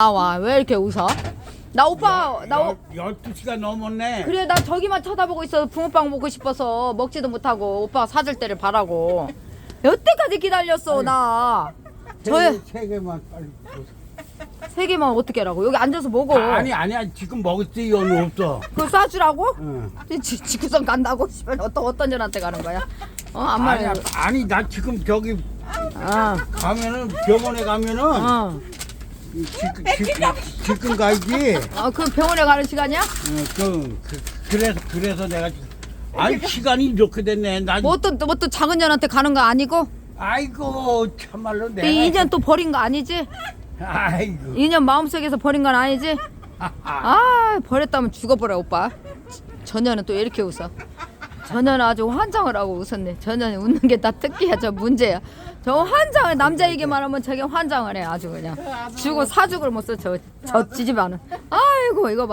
나와 왜 이렇게 웃어? 나 오빠 나 오, 12시가 넘었네. 그래 나 저기만 쳐다보고 있어 붕어빵 먹고 싶어서 먹지도 못하고 오빠 사줄 때를 바라고 여태까지 기다렸어 나 저의 세, 세 개만 빨리. 줘. 세 개만 어떻게 하라고 여기 앉아서 먹어 아, 아니 아니야 지금 먹을 때 이건 없어. 그걸 싸주라고? 응. 지, 지구선 간다고 씨발 어떤 어떤 년한테 가는 거야? 어 안말 아니 아니 나 지금 저기 아, 가면은 병원에 가면은 어. 지금 가야지. 아, 그 병원에 가는 시간이야? 어, 그, 그 그래서 그래서 내가 지금- 아니 시간이 이렇게 됐네. 나뭐또 뭐 또 작은 년한테 가는 거 아니고? 아이고 참말로 내가 이 인연 또 버린 거 아니지? 아이고 인연 마음속에서 버린 건 아니지? 아 버렸다면 죽어버려 오빠 전혀는 또 이렇게 웃어 전혀는 아주 환장을 하고 웃었네. 전혀는 웃는 게 다 특기야. 저 문제야. 저 환장을 남자 얘기만 하면 저게 환장을 해 아주 그냥. 주고 사죽을 못 써. 저 저 지지반은 아이고 이거 봐